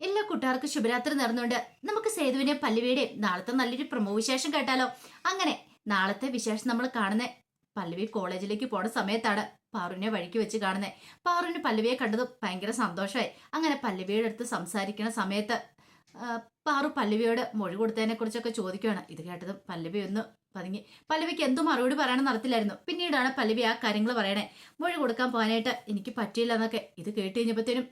എല്ലാ കൂട്ടുകാർക്കും ശുഭരാത്രി നേർന്നുകൊണ്ട് നമുക്ക് സേതുവിനെ പല്ലവിയുടെയും നാളത്തെ നല്ലൊരു പ്രമോ വിശേഷം കേട്ടാലോ? അങ്ങനെ നാളത്തെ വിശേഷം നമ്മൾ കാണുന്ന പല്ലവി കോളേജിലേക്ക് പോണ സമയത്താണ് പാറുവിനെ വഴിക്ക് വെച്ച് കാണുന്നത് പാറുവിന് പല്ലവിയെ കണ്ടത് ഭയങ്കര സന്തോഷമായി അങ്ങനെ പല്ലവിയുടെ അടുത്ത് സംസാരിക്കുന്ന സമയത്ത് പാറു പല്ലവിയോട് മൊഴി കൊടുത്തതിനെ കുറിച്ചൊക്കെ ചോദിക്കുകയാണ് ഇത് കേട്ടതും പല്ലവി ഒന്ന് പതുങ്ങി പല്ലവിക്ക് എന്തും മറുപടി പറയാനും നടത്തില്ലായിരുന്നു. പിന്നീടാണ് പല്ലവി ആ കാര്യങ്ങൾ പറയണേ. മൊഴി കൊടുക്കാൻ പോകാനായിട്ട് എനിക്ക് പറ്റിയില്ല എന്നൊക്കെ ഇത് കേട്ട് കഴിഞ്ഞപ്പോഴത്തേനും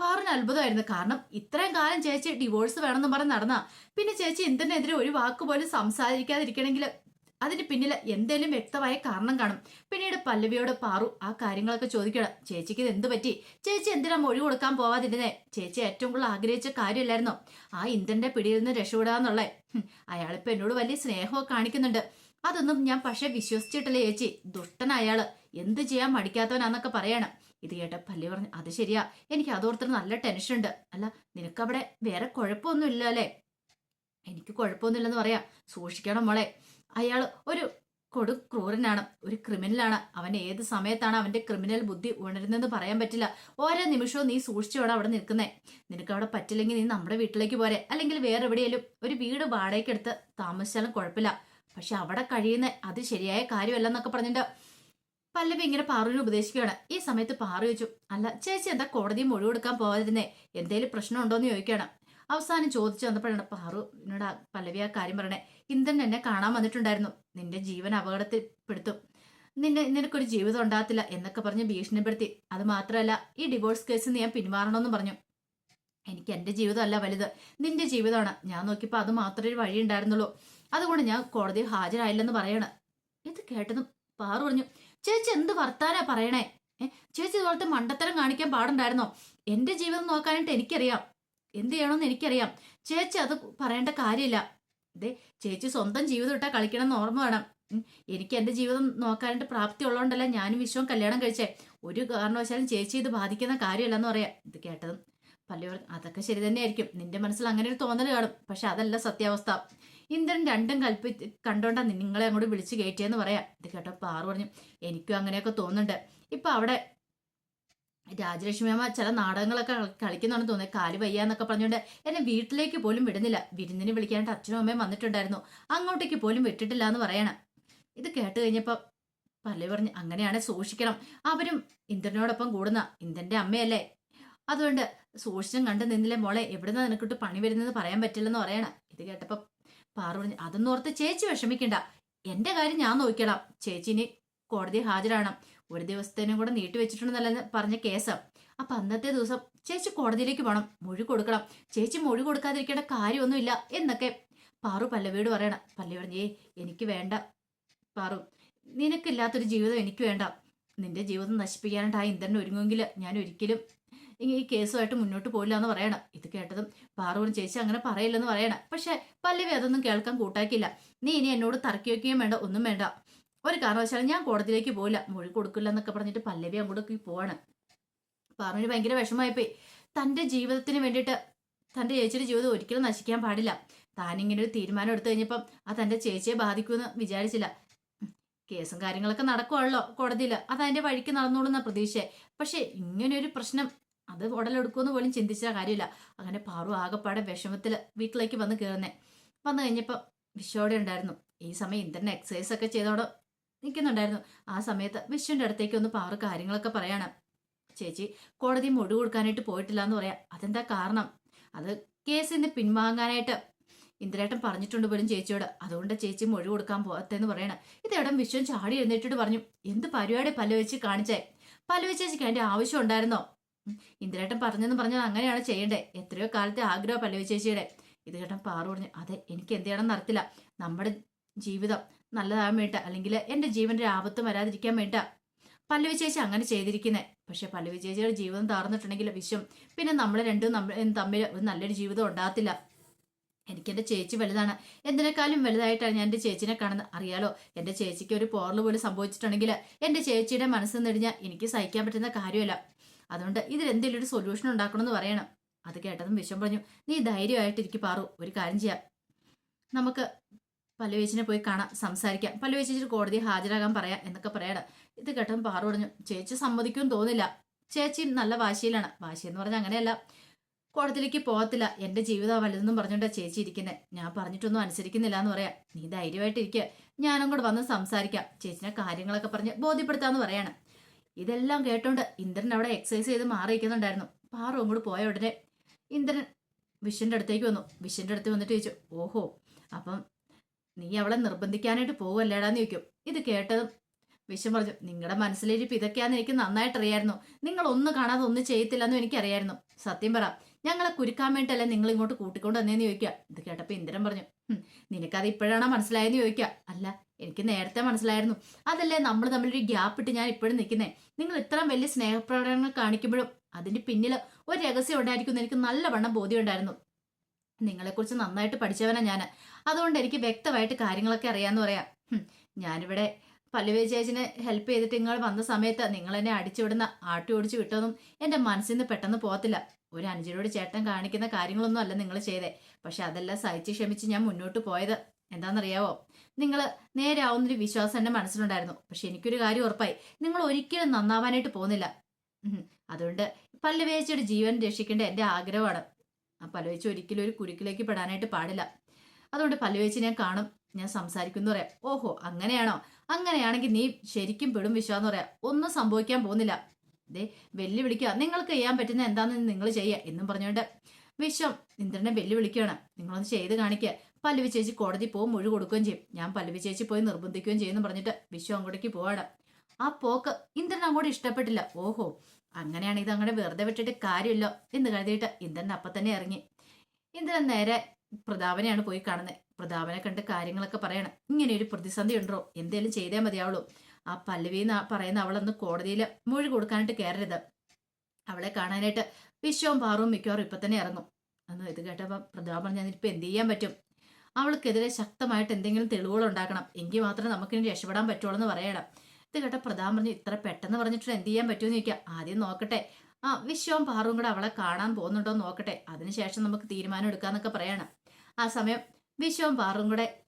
പാറിന് അത്ഭുതമായിരുന്നു. കാരണം ഇത്രയും കാലം ചേച്ചി ഡിവോഴ്സ് വേണമെന്ന് പറഞ്ഞ് നടന്ന. പിന്നെ ചേച്ചി എന്തിനെതിരെ ഒരു വാക്ക് പോലും സംസാരിക്കാതിരിക്കണമെങ്കിൽ അതിന് പിന്നിൽ എന്തേലും വ്യക്തമായ കാരണം കാണും. പിന്നീട് പല്ലവിയോട് പാറു ആ കാര്യങ്ങളൊക്കെ ചോദിക്കണം. ചേച്ചിക്ക് ഇത് എന്ത് പറ്റി? ചേച്ചി എന്തിനാ മൊഴി കൊടുക്കാൻ പോവാതിരുന്നേ? ചേച്ചി ഏറ്റവും കൂടുതൽ ആഗ്രഹിച്ച കാര്യമില്ലായിരുന്നോ ആ ഇന്ദ്രന്റെ പിടിയിൽ നിന്ന് രക്ഷപ്പെടാന്നുള്ളേ. അയാളിപ്പോ എന്നോട് വലിയ സ്നേഹമൊക്കെ കാണിക്കുന്നുണ്ട്. അതൊന്നും ഞാൻ പക്ഷെ വിശ്വസിച്ചിട്ടില്ല ചേച്ചി. ദുഷ്ടൻ അയാൾ. എന്ത് ചെയ്യാൻ മടിക്കാത്തവനാന്നൊക്കെ പറയണം. ഇത് കേട്ട പല്ലി പറഞ്ഞു അത് ശരിയാ. എനിക്ക് അതോർത്തിന് നല്ല ടെൻഷൻ ഉണ്ട്. അല്ല നിനക്കവിടെ വേറെ കുഴപ്പമൊന്നും ഇല്ല അല്ലേ? എനിക്ക് കുഴപ്പമൊന്നുമില്ലെന്ന് പറയാം. സൂക്ഷിക്കണം മോളെ. അയാൾ ഒരു കൊടു ക്രൂരനാണ് ഒരു ക്രിമിനലാണ്. അവൻ ഏത് സമയത്താണ് അവന്റെ ക്രിമിനൽ ബുദ്ധി ഉണരുന്നതെന്ന് പറയാൻ പറ്റില്ല. ഓരോ നിമിഷവും നീ സൂക്ഷിച്ചോടെ അവിടെ നിൽക്കുന്നേ. നിനക്ക് അവിടെ പറ്റില്ലെങ്കിൽ നീ നമ്മുടെ വീട്ടിലേക്ക് പോരെ. അല്ലെങ്കിൽ വേറെ എവിടെയെങ്കിലും ഒരു വീട് വാടകയ്ക്കെടുത്ത് താമസിച്ചാലും കുഴപ്പമില്ല. പക്ഷെ അവിടെ കഴിയുന്ന അത് ശരിയായ കാര്യമല്ലെന്നൊക്കെ പറഞ്ഞിട്ട് പല്ലവി ഇങ്ങനെ പാറുവിനെ ഉപദേശിക്കുകയാണ്. ഈ സമയത്ത് പാറു ചോദിച്ചു അല്ല ചേച്ചി എന്താ കോടതി മൊഴി കൊടുക്കാൻ പോകാതിരുന്നേ? എന്തേലും പ്രശ്നം എന്ന് ചോദിക്കുകയാണ്. അവസാനം ചോദിച്ചു വന്നപ്പോഴാണ് പാറു എന്നോട് പല്ലവി ആ കാര്യം പറയണേ ഇന്ദ്രൻ എന്നെ കാണാൻ വന്നിട്ടുണ്ടായിരുന്നു. നിന്റെ ജീവൻ അപകടത്തിൽപ്പെടുത്തും. നിന്നെ നിനക്കൊരു ജീവിതം ഉണ്ടാകത്തില്ല എന്നൊക്കെ പറഞ്ഞ് ഭീഷണിപ്പെടുത്തി. അത് മാത്രമല്ല ഈ ഡിവോഴ്സ് കേസിൽ ഞാൻ പിന്മാറണമെന്ന് പറഞ്ഞു. എനിക്ക് എന്റെ ജീവിതമല്ല വലുത്. നിന്റെ ജീവിതമാണ്. ഞാൻ നോക്കിയപ്പോൾ അത് മാത്രമേ ഒരു വഴി ഉണ്ടായിരുന്നുള്ളൂ അതുകൊണ്ട് ഞാൻ കോടതിയിൽ ഹാജരായില്ലെന്ന് പറയണ. ഇത് കേട്ടതും പാറു പറഞ്ഞു ചേച്ചി എന്ത് വർത്താനാ പറയണേ? ചേച്ചി ഇതുപോലത്തെ മണ്ടത്തരം കാണിക്കാൻ പാടുണ്ടായിരുന്നോ? എന്റെ ജീവിതം നോക്കാനായിട്ട് എനിക്കറിയാം. എന്ത് ചെയ്യണമെന്ന് എനിക്കറിയാം. ചേച്ചി അത് പറയേണ്ട കാര്യമില്ല. ദേ ചേച്ചി സ്വന്തം ജീവിതം ഇട്ടാ കളിക്കണം എന്ന് ഓർമ്മ വേണം. എനിക്ക് എന്റെ ജീവിതം നോക്കാനായിട്ട് പ്രാപ്തി ഉള്ളതുകൊണ്ടല്ല ഞാനും വിശ്വം കല്യാണം കഴിച്ചേ. ഒരു കാരണവശാലും ചേച്ചി ഇത് ബാധിക്കുന്ന കാര്യമല്ലെന്ന് പറയാം. ഇത് കേട്ടതും പല്ലി അതൊക്കെ ശരി തന്നെയായിരിക്കും. നിന്റെ മനസ്സിൽ അങ്ങനെ ഒരു തോന്നൽ കാണും. പക്ഷെ അതല്ല സത്യാവസ്ഥ. ഇന്ദ്രൻ രണ്ടും കൽപ്പി കണ്ടോണ്ടാ നിങ്ങളെ അങ്ങോട്ട് വിളിച്ചു കയറ്റിയെന്ന് പറയാം. ഇത് കേട്ടോ പാറു പറഞ്ഞു എനിക്കും അങ്ങനെയൊക്കെ തോന്നുന്നുണ്ട്. ഇപ്പൊ അവിടെ രാജലക്ഷ്മി അമ്മ ചില നാടകങ്ങളൊക്കെ കളിക്കുന്നുണ്ടെന്ന് തോന്നുന്നത് കാൽ വയ്യാന്നൊക്കെ പറഞ്ഞുകൊണ്ട് എന്നെ വീട്ടിലേക്ക് പോലും വിടുന്നില്ല. വിരുന്നിന് വിളിക്കാനായിട്ട് അച്ഛനും അമ്മയും വന്നിട്ടുണ്ടായിരുന്നു. അങ്ങോട്ടേക്ക് പോലും വിട്ടിട്ടില്ല എന്ന് പറയണം. ഇത് കേട്ട് കഴിഞ്ഞപ്പോൾ പല്ലവി പറഞ്ഞ് അങ്ങനെയാണ് സൂക്ഷിക്കണം. അവരും ഇന്ദ്രനോടൊപ്പം കൂടുന്ന ഇന്ദ്രന്റെ അമ്മയല്ലേ? അതുകൊണ്ട് സൂക്ഷിച്ചും കണ്ടു നിന്നില്ലേ മോളെ? എവിടെ നിന്ന് നിനക്കിട്ട് പണി വരുന്നത് പറയാൻ പറ്റില്ലെന്ന് പറയണം. ഇത് കേട്ടപ്പോ പാറു പറഞ്ഞു അതൊന്നും ഓർത്ത് ചേച്ചി വിഷമിക്കണ്ട. എന്റെ കാര്യം ഞാൻ നോക്കിക്കണം ചേച്ചിന് കോടതി ഹാജരാണ് ഒരു ദിവസത്തേനും കൂടെ നീട്ടി വെച്ചിട്ടുണ്ടെന്നല്ല പറഞ്ഞ കേസ്. അപ്പൊ അന്നത്തെ ദിവസം ചേച്ചി കോടതിയിലേക്ക് പോകണം മൊഴി കൊടുക്കണം. ചേച്ചി മൊഴി കൊടുക്കാതിരിക്കേണ്ട കാര്യമൊന്നുമില്ല എന്നൊക്കെ പാറു പല്ലവീട് പറയണം. പല്ലവി പറഞ്ഞേ എനിക്ക് വേണ്ട. പാറു നിനക്കില്ലാത്തൊരു ജീവിതം എനിക്ക് വേണ്ട. നിന്റെ ജീവിതം നശിപ്പിക്കാനായിട്ട് ആ ഇന്ദ്രൻ ഒരുങ്ങുമെങ്കിൽ ഞാൻ ഒരിക്കലും ഈ കേസുമായിട്ട് മുന്നോട്ട് പോയില്ല എന്ന് പറയണം. ഇത് കേട്ടതും പാറുവിന് ചേച്ചി അങ്ങനെ പറയില്ലെന്ന് പറയണം. പക്ഷെ പല്ലവി അതൊന്നും കേൾക്കാൻ കൂട്ടാക്കില്ല നീ ഇനി എന്നോട് തർക്കി വയ്ക്കുകയും വേണ്ട ഒന്നും വേണ്ട. ഒരു കാരണവശാലും ഞാൻ കോടതിയിലേക്ക് പോയില്ല മൊഴി കൊടുക്കില്ല എന്നൊക്കെ പറഞ്ഞിട്ട് പല്ലവി അങ്ങോട്ട് പോവാണ്. പാറുവിന് ഭയങ്കര വിഷമമായിപ്പോയി. തന്റെ ജീവിതത്തിന് വേണ്ടിയിട്ട് തന്റെ ചേച്ചിയുടെ ജീവിതം ഒരിക്കലും നശിക്കാൻ പാടില്ല. താനിങ്ങനെ ഒരു തീരുമാനം എടുത്തു കഴിഞ്ഞപ്പം ആ തന്റെ ചേച്ചിയെ ബാധിക്കുമെന്ന് വിചാരിച്ചില്ല. കേസും കാര്യങ്ങളൊക്കെ നടക്കുവാണല്ലോ കോടതിയിൽ. അത് അതിന്റെ വഴിക്ക് നടന്നോളുന്ന പ്രതീക്ഷ. പക്ഷേ ഇങ്ങനെ ഒരു പ്രശ്നം അത് ഉടലെടുക്കുമെന്ന് പോലും ചിന്തിച്ച കാര്യമില്ല. അങ്ങനെ പാറു ആകെപ്പാടെ വിഷമത്തിൽ വീട്ടിലേക്ക് വന്ന് കയറുന്നേ വന്നു കഴിഞ്ഞപ്പോൾ വിശ്വോടെ ഉണ്ടായിരുന്നു. ഈ സമയം ഇന്ദ്രൻ എക്സസൈസ് ഒക്കെ ചെയ്തോടെ നിൽക്കുന്നുണ്ടായിരുന്നു ആ സമയത്ത് വിഷുവിന്റെ അടുത്തേക്ക് ഒന്ന് പാറു കാര്യങ്ങളൊക്കെ പറയാണ്. ചേച്ചി കോടതി മൊഴി കൊടുക്കാനായിട്ട് പോയിട്ടില്ല എന്ന് പറയാം. അതെന്താ കാരണം? അത് കേസിൽ നിന്ന് പിൻവാങ്ങാനായിട്ട് ഇന്ദ്രേട്ടൻ പറഞ്ഞിട്ടുണ്ട് പോലും ചേച്ചിയോട്. അതുകൊണ്ട് ചേച്ചി മൊഴി കൊടുക്കാൻ പോകത്തെന്ന് പറയണം. ഇതേടം വിശ്വം ചാടി എഴുന്നേറ്റിട്ട് പറഞ്ഞു. എന്ത് പരിപാടി പല്ല് വെച്ച് കാണിച്ചേ? പല്ല് വെച്ച് ചേച്ചിക്ക് അതിന്റെ ആവശ്യം ഉണ്ടായിരുന്നോ? ഇന്ദ്രേട്ടൻ പറഞ്ഞെന്ന് പറഞ്ഞാൽ അങ്ങനെയാണ് ചെയ്യേണ്ടേ. എത്രയോ കാലത്തെ ആഗ്രഹ പല്ലവി ചേച്ചിയുടെ ഇത് കേട്ടൻ പാറു പറഞ്ഞു അതെ എനിക്ക് എന്ത് ചെയ്യണം നടത്തില്ല നമ്മുടെ ജീവിതം നല്ലതാകാൻ വേണ്ട അല്ലെങ്കിൽ എന്റെ ജീവന്റെ ആപത്തും വരാതിരിക്കാൻ വേണ്ട പല്ലവി ചേച്ചി അങ്ങനെ ചെയ്തിരിക്കുന്നേ. പക്ഷെ പല്ലവി ചേച്ചിയുടെ ജീവിതം താർന്നിട്ടുണ്ടെങ്കിൽ വിശ്വം. പിന്നെ നമ്മൾ രണ്ടും നമ്മൾ തമ്മിൽ ഒരു നല്ലൊരു ജീവിതം ഉണ്ടാകത്തില്ല. എനിക്ക് എന്റെ ചേച്ചി വലുതാണ്. എന്തിനേക്കാളും വലുതായിട്ടാണ് ഞാൻ എന്റെ ചേച്ചിനെ കാണുന്നത്. അറിയാലോ എന്റെ ചേച്ചിക്ക് ഒരു പോറൽ പോലും സംഭവിച്ചിട്ടുണ്ടെങ്കിൽ എന്റെ ചേച്ചിയുടെ മനസ്സ് നെടിഞ്ഞാൽ എനിക്ക് സഹിക്കാൻ പറ്റുന്ന കാര്യമല്ല. അതുകൊണ്ട് ഇതിലെന്തെങ്കിലും ഒരു സൊല്യൂഷൻ ഉണ്ടാക്കണം എന്ന് പറയണം. അത് കേട്ടതും വിശ്വം പറഞ്ഞു നീ ധൈര്യമായിട്ട് ധൈര്യമായിട്ടിരിക്കും പാറു ഒരു കാര്യം ചെയ്യാം. നമുക്ക് പല്ലുവേച്ചിനെ പോയി കാണാം സംസാരിക്കാം. പല്ലുവേച്ചിട്ട് കോടതി ഹാജരാകാൻ പറയാം എന്നൊക്കെ പറയണം. ഇത് കേട്ടതും പാറു പറഞ്ഞു ചേച്ചി സമ്മതിക്കും തോന്നില്ല ചേച്ചി നല്ല വാശിയിലാണ്. വാശി എന്ന് പറഞ്ഞാൽ അങ്ങനെയല്ല. കോടതിയിലേക്ക് പോകത്തില്ല. എന്റെ ജീവിതം വലുതെന്നും പറഞ്ഞോണ്ടാ ചേച്ചി ഇരിക്കുന്നത് ഞാൻ പറഞ്ഞിട്ടൊന്നും അനുസരിക്കുന്നില്ല എന്ന് പറയാം. നീ ധൈര്യമായിട്ടിരിക്കുക ഞാനും കൂടെ വന്ന് സംസാരിക്കാം. ചേച്ചിനെ കാര്യങ്ങളൊക്കെ പറഞ്ഞ് ബോധ്യപ്പെടുത്താന്ന് പറയാണ്. ഇതെല്ലാം കേട്ടോണ്ട് ഇന്ദ്രൻ അവിടെ എക്സസൈസ് ചെയ്ത് മാറിയിരിക്കുന്നുണ്ടായിരുന്നു. പാറു അങ്ങോട്ട് പോയ ഉടനെ ഇന്ദ്രൻ വിഷന്റെ അടുത്തേക്ക് വന്നു. വിഷന്റെ അടുത്ത് വന്നിട്ട് ചോദിച്ചു ഓഹോ അപ്പം നീ അവളെ നിർബന്ധിക്കാനായിട്ട് പോവല്ലേടാന്ന് ചോദിക്കും. ഇത് കേട്ടതും വിഷം പറഞ്ഞു നിങ്ങളുടെ മനസ്സിലിരിപ്പ് ഇതൊക്കെയാന്ന് എനിക്ക് നന്നായിട്ട് അറിയായിരുന്നു നിങ്ങൾ ഒന്ന് കാണാതെ ഒന്നും ചെയ്യത്തില്ലെന്നും എനിക്കറിയായിരുന്നു. സത്യം പറ ഞങ്ങളെ കുരുക്കാൻ വേണ്ടിയല്ലേ നിങ്ങൾ ഇങ്ങോട്ട് കൂട്ടിക്കൊണ്ട് വന്നേന്ന് ചോദിക്കുക. ഇത് കേട്ടപ്പോൾ ഇന്ദ്രൻ പറഞ്ഞു "ഹും, നിനക്കത് ഇപ്പോഴാണോ മനസ്സിലായെന്ന് ചോദിക്കുക. അല്ല എനിക്ക് നേരത്തെ മനസ്സിലായിരുന്നു. അതല്ലേ നമ്മൾ തമ്മിലൊരു ഗ്യാപ്പ് ഇട്ട് ഞാൻ ഇപ്പോഴും നിൽക്കുന്നേ? നിങ്ങൾ ഇത്രയും വലിയ സ്നേഹപ്രകടനങ്ങൾ കാണിക്കുമ്പോഴും അതിന്റെ പിന്നിൽ ഒരു രഹസ്യം ഉണ്ടായിരിക്കും എനിക്ക് നല്ലവണ്ണം ബോധ്യമുണ്ടായിരുന്നു. നിങ്ങളെക്കുറിച്ച് നന്നായിട്ട് പഠിച്ചവനാ ഞാൻ അതുകൊണ്ട് എനിക്ക് വ്യക്തമായിട്ട് കാര്യങ്ങളൊക്കെ അറിയാന്ന് പറയാം. ഞാനിവിടെ പല്ലുവേ ചേച്ചിനെ ഹെൽപ്പ് ചെയ്തിട്ട് നിങ്ങൾ വന്ന സമയത്ത് നിങ്ങൾ എന്നെ അടിച്ചുവിടുന്ന ആട്ടി ഓടിച്ചു വിട്ടതൊന്നും എന്റെ മനസ്സിൽ നിന്ന് പെട്ടെന്ന് പോകത്തില്ല. ഒരു അനുജനോട് ചേട്ടൻ കാണിക്കുന്ന കാര്യങ്ങളൊന്നും അല്ല നിങ്ങൾ ചെയ്തേ. പക്ഷെ അതെല്ലാം സഹിച്ച് ക്ഷമിച്ച് ഞാൻ മുന്നോട്ട് പോയത്. എന്താണെന്നറിയാവോ നിങ്ങൾ നേരെ ആവുന്നൊരു വിശ്വാസം എന്റെ മനസ്സിലുണ്ടായിരുന്നു. പക്ഷെ എനിക്കൊരു കാര്യം ഉറപ്പായി. നിങ്ങൾ ഒരിക്കലും നന്നാവാനായിട്ട് പോകുന്നില്ല. അതുകൊണ്ട് പല്ലുവേച്ചയുടെ ജീവൻ രക്ഷിക്കേണ്ട എന്റെ ആഗ്രഹമാണ്. ആ പല്ലുവേച്ച ഒരിക്കലും ഒരു കുരുക്കിലേക്ക് പെടാനായിട്ട് പാടില്ല. അതുകൊണ്ട് പല്ലുവേച്ച് ഞാൻ കാണും. ഞാൻ സംസാരിക്കുന്നു പറയാം. ഓഹോ അങ്ങനെയാണോ? അങ്ങനെയാണെങ്കിൽ നീ ശരിക്കും പെടും വിശ്വാസം പറയാം. ഒന്നും സംഭവിക്കാൻ പോകുന്നില്ല. ദേ വെല്ലുവിളിക്കുക. നിങ്ങൾക്ക് ചെയ്യാൻ പറ്റുന്ന എന്താണെന്ന് നിങ്ങൾ ചെയ്യുക എന്നും പറഞ്ഞുകൊണ്ട് വിശ്വം ഇന്ദ്രനെ വെല്ലുവിളിക്കുകയാണ്. നിങ്ങളൊന്ന് ചെയ്ത് കാണിക്കുക. പല്ലുവി ചേച്ചി കോടതി പോകും മൊഴി കൊടുക്കുകയും ചെയ്യും. ഞാൻ പല്ലുവി ചേച്ചി പോയി നിർബന്ധിക്കുകയും ചെയ്യുമെന്ന് പറഞ്ഞിട്ട് വിശ്വം അങ്ങോട്ടേക്ക് പോവാടാ. ആ പോക്ക് ഇന്ദ്രൻ അങ്ങോട്ട് ഇഷ്ടപ്പെട്ടില്ല. ഓഹോ അങ്ങനെയാണ് ഇത് അങ്ങനെ വെറുതെ വിട്ടിട്ട് കാര്യമില്ല എന്ന് കരുതിയിട്ട് ഇന്ദ്രൻ അപ്പം തന്നെ ഇറങ്ങി. ഇന്ദ്രൻ നേരെ പ്രതാപനെയാണ് പോയി കാണുന്നത് പ്രതാപനെ കണ്ട് കാര്യങ്ങളൊക്കെ പറയണം. ഇങ്ങനെ ഒരു പ്രതിസന്ധി ഉണ്ടോ? എന്തേലും ചെയ്തേ മതിയാവുള്ളൂ. ആ പല്ലവി പറയുന്ന അവളൊന്ന് കോടതിയിൽ മൊഴി കൊടുക്കാനായിട്ട് കയറരുത് അവളെ കാണാനായിട്ട് വിശ്വവും പാറും മിക്കവാറും ഇപ്പൊ തന്നെ ഇറങ്ങും. അന്ന് ഇത് കേട്ടപ്പോൾ പ്രതാപൻ ഞാൻ ഇപ്പൊ എന്ത് ചെയ്യാൻ പറ്റും? അവൾക്കെതിരെ ശക്തമായിട്ട് എന്തെങ്കിലും തെളിവുകൾ ഉണ്ടാക്കണം എങ്കിൽ മാത്രമേ നമുക്കിനി രക്ഷപ്പെടാൻ പറ്റുള്ളൂ എന്ന് പറയണം. ഇത് കേട്ട പ്രധാൻ പറഞ്ഞു ഇത്ര പെട്ടെന്ന് പറഞ്ഞിട്ട് എന്ത് ചെയ്യാൻ പറ്റുമെന്ന് ചോദിക്കാം. ആദ്യം നോക്കട്ടെ. ആ വിശ്വവും പാറും കൂടെ അവളെ കാണാൻ പോകുന്നുണ്ടോ നോക്കട്ടെ. അതിനുശേഷം നമുക്ക് തീരുമാനം എടുക്കാന്നൊക്കെ പറയണം. ആ സമയം വിശ്വവും പാറും കൂടെ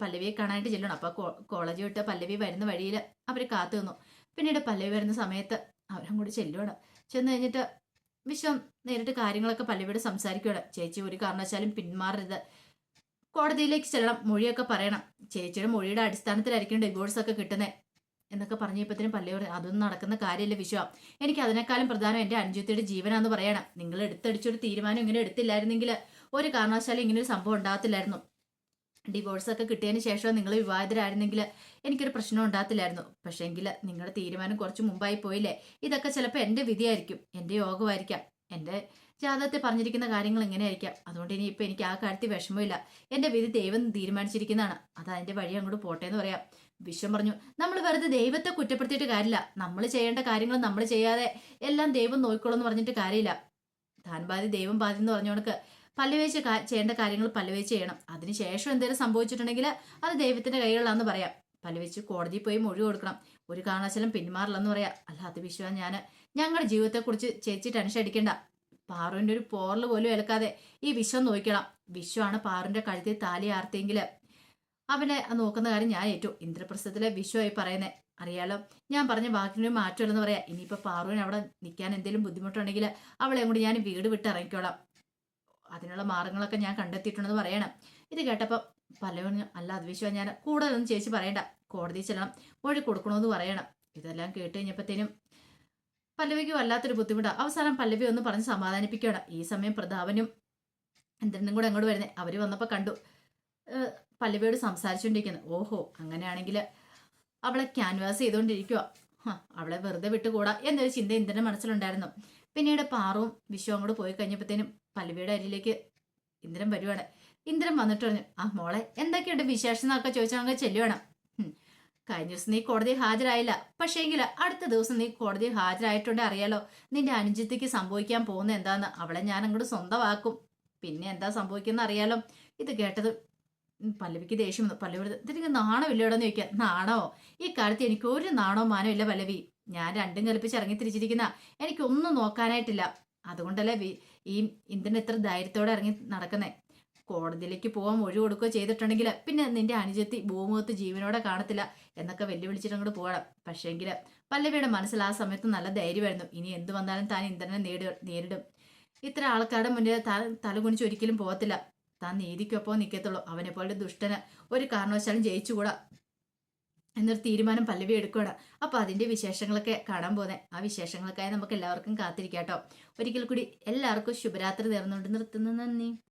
പല്ലവിയെ കാണാനായിട്ട് ചെല്ലണം അപ്പൊ കോ- കോളേജ് വിട്ട് പല്ലവി വരുന്ന വഴിയിൽ അവർ കാത്തു നിന്നു. പിന്നീട് പല്ലവി വരുന്ന സമയത്ത് അവരും കൂടി ചെല്ലുവാണ്. ചെന്ന് കഴിഞ്ഞിട്ട് വിശ്വം നേരിട്ട് കാര്യങ്ങളൊക്കെ പല്ലവിയോട് സംസാരിക്കുകയാണ് ചേച്ചി ഒരു കാരണവശാലും പിന്മാറരുത്. കോടതിയിലേക്ക് ചെല്ലണം. മൊഴിയൊക്കെ പറയണം. ചേച്ചിയുടെ മൊഴിയുടെ അടിസ്ഥാനത്തിലായിരിക്കും ഡിവോഴ്സ് ഒക്കെ കിട്ടുന്നത് എന്നൊക്കെ പറഞ്ഞപ്പോഴത്തേനും പറഞ്ഞു അതൊന്നും നടക്കുന്ന കാര്യമില്ല വിശ്വ. എനിക്ക് അതിനേക്കാളും പ്രധാനം എന്റെ അനുജത്തിയുടെ ജീവനാന്ന് പറയണം. നിങ്ങൾ എടുത്തടിച്ചൊരു തീരുമാനം ഇങ്ങനെ എടുത്തില്ലായിരുന്നെങ്കിൽ ഒരു കാരണവശാലും ഇങ്ങനെ ഒരു സംഭവം ഉണ്ടാകത്തില്ലായിരുന്നു. ഡിവോഴ്സ് ഒക്കെ കിട്ടിയതിന് ശേഷം നിങ്ങൾ വിവാഹിതരായിരുന്നെങ്കിൽ എനിക്കൊരു പ്രശ്നം ഉണ്ടാകത്തില്ലായിരുന്നു. പക്ഷേങ്കിൽ നിങ്ങളുടെ തീരുമാനം കുറച്ച് മുമ്പായി പോയില്ലേ? ഇതൊക്കെ ചിലപ്പോൾ എന്റെ വിധിയായിരിക്കും. എന്റെ യോഗമായിരിക്കാം. എന്റെ ജാതകത്തിൽ പറഞ്ഞിരിക്കുന്ന കാര്യങ്ങൾ ഇങ്ങനെയായിരിക്കാം അതുകൊണ്ട് ഇനി ഇപ്പം എനിക്ക് ആ കാര്യത്തിൽ വിഷമമില്ല. എന്റെ വിധി ദൈവം തീരുമാനിച്ചിരിക്കുന്നതാണ്. അത് അതിന്റെ വഴി അങ്ങോട്ട് പോട്ടെ എന്ന് പറയാം. വിശ്വം പറഞ്ഞു നമ്മൾ വെറുതെ ദൈവത്തെ കുറ്റപ്പെടുത്തിയിട്ട് കാര്യമില്ല. നമ്മൾ ചെയ്യേണ്ട കാര്യങ്ങൾ നമ്മൾ ചെയ്യാതെ എല്ലാം ദൈവം നോക്കിക്കോളും എന്ന് പറഞ്ഞിട്ട് കാര്യമില്ല. താൻ ബാധി ദൈവം ബാധി എന്ന് പറഞ്ഞുകൊണ്ട് പല്ലുവേച്ച് ചെയ്യേണ്ട കാര്യങ്ങൾ പല്ലുവേച്ച് ചെയ്യണം. അതിനുശേഷം എന്തെങ്കിലും സംഭവിച്ചിട്ടുണ്ടെങ്കിൽ അത് ദൈവത്തിന്റെ കൈകളിലാന്ന് പറയാം. പല്ലുവെച്ച് കോടതിയിൽ പോയി മൊഴി കൊടുക്കണം. ഒരു കാരണവശാലും പിന്മാറില്ലെന്ന് പറയാം. അല്ലാത്ത വിശ്വാസം ഞാൻ ഞങ്ങളുടെ ജീവിതത്തെക്കുറിച്ച് ചേച്ചി ടെൻഷൻ അടിക്കണ്ട. പാറുവിന്റെ ഒരു പോറൽ പോലും ഏൽക്കാതെ ഈ വിശ്വം നോക്കണം. വിശ്വമാണ് പാറുവിന്റെ കഴുത്തിൽ താലി ആർത്തിയെങ്കിൽ അവനെ നോക്കുന്ന കാര്യം ഞാൻ ഏറ്റു. ഇന്ദ്രപ്രസ്ഥത്തിലെ വിശ്വമായി പറയുന്നത് അറിയാലോ ഞാൻ പറഞ്ഞ വാക്കിനൊരു മാറ്റമില്ലെന്ന് പറയാം. ഇനിയിപ്പോൾ പാറുവിന് അവിടെ നിൽക്കാൻ എന്തെങ്കിലും ബുദ്ധിമുട്ടുണ്ടെങ്കിൽ അവളെ കൂടി ഞാൻ വീട് വിട്ട് ഇറങ്ങിക്കോളാം. അതിനുള്ള മാർഗങ്ങളൊക്കെ ഞാൻ കണ്ടെത്തിയിട്ടുണ്ടെന്ന് പറയണം. ഇത് കേട്ടപ്പോൾ പലവനും അല്ല വിശ്വാസം ഞാൻ കൂടുതലൊന്നും ചേച്ചി പറയണ്ട. കോടതി ചെല്ലണം മൊഴി കൊടുക്കണമെന്ന് പറയണം. ഇതെല്ലാം കേട്ട് കഴിഞ്ഞപ്പോഴത്തേനും പല്ലവിക്ക് വല്ലാത്തൊരു ബുദ്ധിമുട്ടാണ് അവസാനം പല്ലവി ഒന്ന് പറഞ്ഞ് സമാധാനിപ്പിക്കുകയാണ്. ഈ സമയം പ്രതാപനും ഇന്ദ്രനും കൂടെ അങ്ങോട്ട് വരുന്നത് അവർ വന്നപ്പോൾ കണ്ടു. പല്ലവിയോട് സംസാരിച്ചുകൊണ്ടിരിക്കുന്നു ഓഹോ അങ്ങനെയാണെങ്കിൽ അവളെ ക്യാൻവാസ് ചെയ്തുകൊണ്ടിരിക്കുക അവളെ വെറുതെ വിട്ടുകൂടാ എന്നൊരു ചിന്ത ഇന്ദ്രന്റെ മനസ്സിലുണ്ടായിരുന്നു. പിന്നീട് പാറും വിശ്വം അങ്ങോട്ട് പോയി കഴിഞ്ഞപ്പോഴത്തേനും പല്ലവിയുടെ അരിയിലേക്ക് ഇന്ദ്രൻ വരുവാണ്. ഇന്ദ്രൻ വന്നിട്ട് പറഞ്ഞു ആ മോളെ എന്തൊക്കെയുണ്ട് വിശേഷം എന്നൊക്കെ ചോദിച്ചാൽ അങ്ങ് ചെല്ലുവാണ്. "ഹും, കഴിഞ്ഞ ദിവസം നീ കോടതി ഹാജരായില്ല. പക്ഷേങ്കിൽ അടുത്ത ദിവസം നീ കോടതി ഹാജരായിട്ടുണ്ട് അറിയാലോ. നിന്റെ അനുജിത്തിക്ക് സംഭവിക്കാൻ പോകുന്ന എന്താന്ന് അവളെ ഞാൻ അങ്ങോട്ട് സ്വന്തമാക്കും. പിന്നെ എന്താ സംഭവിക്കുന്ന അറിയാലോ. ഇത് കേട്ടത് പല്ലവിക്ക് ദേഷ്യം വന്നു. പല്ലവി പറഞ്ഞു, ഇതിന് നാണമില്ലോടെന്ന് ചോദിക്കാം നാണോ? ഈ കാലത്ത് എനിക്ക് ഒരു നാണോ മാനോ ഇല്ല പല്ലവി. ഞാൻ രണ്ടും കൽപ്പിച്ച് ഇറങ്ങി തിരിച്ചിരിക്കുന്ന എനിക്കൊന്നും നോക്കാനായിട്ടില്ല. അതുകൊണ്ടല്ലേ ഈ ഇന്ത്യൻ ഇത്ര ധൈര്യത്തോടെ ഇറങ്ങി നടക്കുന്നേ. കോടതിയിലേക്ക് പോകാൻ ഒഴിവ് കൊടുക്കുകയോ ചെയ്തിട്ടുണ്ടെങ്കിൽ പിന്നെ നിന്റെ അനുജത്തി ഭൂമുഖത്ത് ജീവനോടെ കാണത്തില്ല എന്നൊക്കെ വെല്ലുവിളിച്ചിട്ട് അങ്ങോട്ട് പോകണം. പക്ഷേങ്കിൽ പല്ലവിയുടെ മനസ്സിൽ ആ സമയത്ത് നല്ല ധൈര്യമായിരുന്നു. ഇനി എന്ത് വന്നാലും താൻ ഇന്ദ്രനെ നേരിടും. ഇത്ര ആൾക്കാരുടെ മുന്നിൽ താൻ തലകുനിച്ച് ഒരിക്കലും പോകത്തില്ല. താൻ നീതിക്കൊപ്പം നിൽക്കത്തുള്ളൂ അവനെ പോലെ ദുഷ്ടന് ഒരു കാരണവശാലും ജയിച്ചുകൂടാ എന്നൊരു തീരുമാനം പല്ലവി എടുക്കുകയാണ്. അപ്പൊ അതിന്റെ വിശേഷങ്ങളൊക്കെ കാണാൻ പോകുന്നത് ആ വിശേഷങ്ങൾക്കായി നമുക്ക് എല്ലാവർക്കും കാത്തിരിക്കാം കേട്ടോ ഒരിക്കൽ കൂടി എല്ലാവർക്കും ശുഭരാത്രി നേർന്നുകൊണ്ട് നിർത്തുന്നു. നന്ദി.